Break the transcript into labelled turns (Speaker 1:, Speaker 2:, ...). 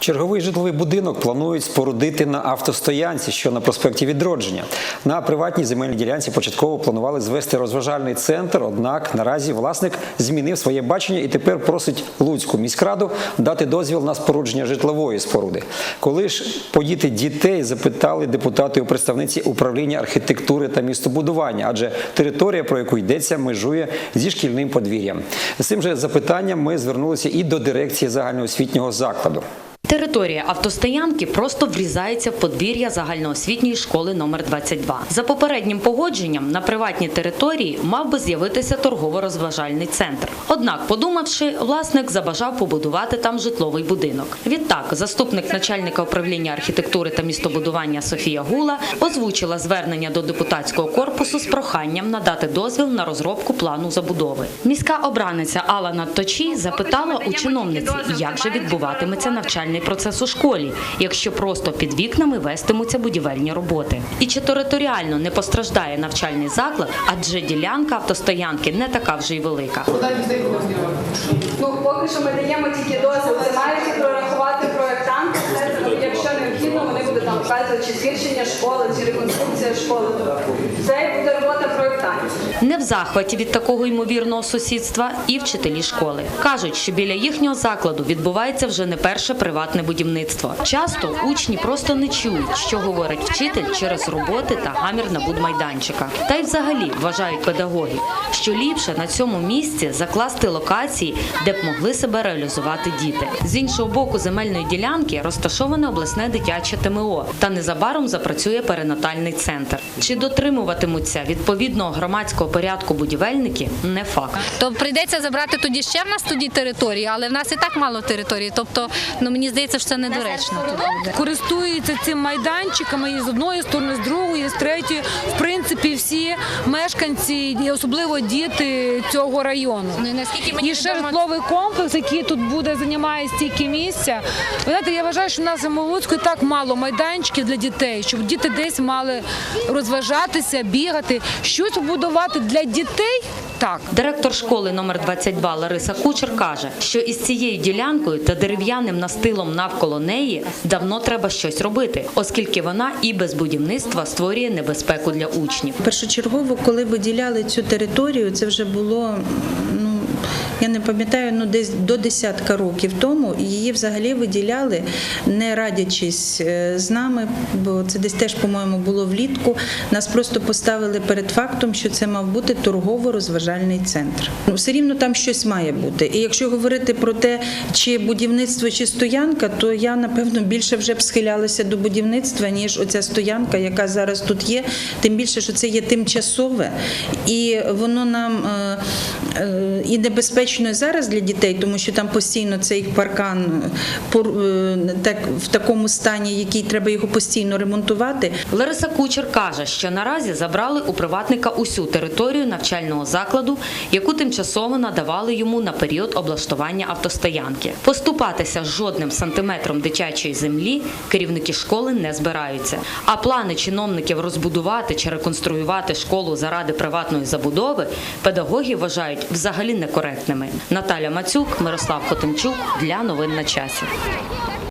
Speaker 1: Черговий житловий будинок планують спорудити на автостоянці, що на проспекті Відродження. На приватній земельній ділянці початково планували звести розважальний центр. Однак наразі власник змінив своє бачення і тепер просить Луцьку міськраду дати дозвіл на спорудження житлової споруди. Коли ж подіти дітей запитали депутати у представниці управління архітектури та містобудування, адже територія, про яку йдеться, межує зі шкільним подвір'ям. З цим же запитанням ми звернулися і до дирекції загальноосвітнього закладу.
Speaker 2: Територія автостоянки просто врізається в подвір'я загальноосвітньої школи номер 22. За попереднім погодженням на приватній території мав би з'явитися торгово-розважальний центр. Однак, подумавши, власник забажав побудувати там житловий будинок. Відтак, заступник начальника управління архітектури та містобудування Софія Гула озвучила звернення до депутатського корпусу з проханням надати дозвіл на розробку плану забудови. Міська обраниця Алла Надточі запитала у чиновниці, як же відбуватиметься навчальний процес у школі, якщо просто під вікнами вестимуться будівельні роботи. І чи територіально не постраждає навчальний заклад, адже ділянка автостоянки не така вже й велика.
Speaker 3: Ну, поки що ми даємо тільки дозвіл. Це мають прорахувати ну, якщо необхідно, вони будуть там вказувати чи збільшення школи, чи реконструкція школи. Це буде робота.
Speaker 2: Не в захваті від такого ймовірного сусідства і вчителі школи кажуть, що біля їхнього закладу відбувається вже не перше приватне будівництво. Часто учні просто не чують, що говорить вчитель через роботи та гамір на будмайданчиках. Та й взагалі вважають педагоги, що ліпше на цьому місці закласти локації, де б могли себе реалізувати діти. З іншого боку земельної ділянки розташоване обласне дитяче ТМО, та незабаром запрацює перинатальний центр. Чи дотримуватимуться відповідного громадського порядку будівельники не факт.
Speaker 4: То прийдеться забрати тоді ще в нас тоді території, але в нас і так мало території. Тобто, ну мені здається, що це недоречно
Speaker 5: користуються цим майданчиками і з одної сторони, з другої, з третьої. В принципі, всі мешканці і особливо діти цього району.
Speaker 4: Ну, і наскільки мені
Speaker 5: І ще
Speaker 4: відомо-
Speaker 5: житловий комплекс, який тут буде, займає стільки місця. Ви знаєте, я вважаю, що в нас в Самолуцьку і так мало майданчиків для дітей, щоб діти десь мали розважатися, бігати, щось побудувати для дітей. Так,
Speaker 2: Директор школи номер 22 Лариса Кучер каже, що із цією ділянкою та дерев'яним настилом навколо неї давно треба щось робити, оскільки вона і без будівництва створює небезпеку для учнів.
Speaker 6: Першочергово, коли виділяли цю територію, це вже було. Я не пам'ятаю, ну десь до десятка років тому її взагалі виділяли, не радячись е, з нами, бо це десь теж, по-моєму, було влітку. Нас просто поставили перед фактом, що це мав бути торгово-розважальний центр. Ну, все рівно там щось має бути. І якщо говорити про те, чи будівництво, чи стоянка, то я напевно більше вже б схилялася до будівництва, ніж оця стоянка, яка зараз тут є. Тим більше, що це є тимчасове, і воно нам е, і небезпечно зараз для дітей, тому що там постійно цей паркан е, в такому стані, який треба його постійно ремонтувати.
Speaker 2: Лариса Кучер каже, що наразі забрали у приватника усю територію навчального закладу, яку тимчасово надавали йому на період облаштування автостоянки. Поступатися жодним сантиметром дитячої землі керівники школи не збираються. А плани чиновників розбудувати чи реконструювати школу заради приватної забудови педагоги вважають взагалі некоректними. Наталя Мацюк, Мирослав Хотимчук для новин на часі.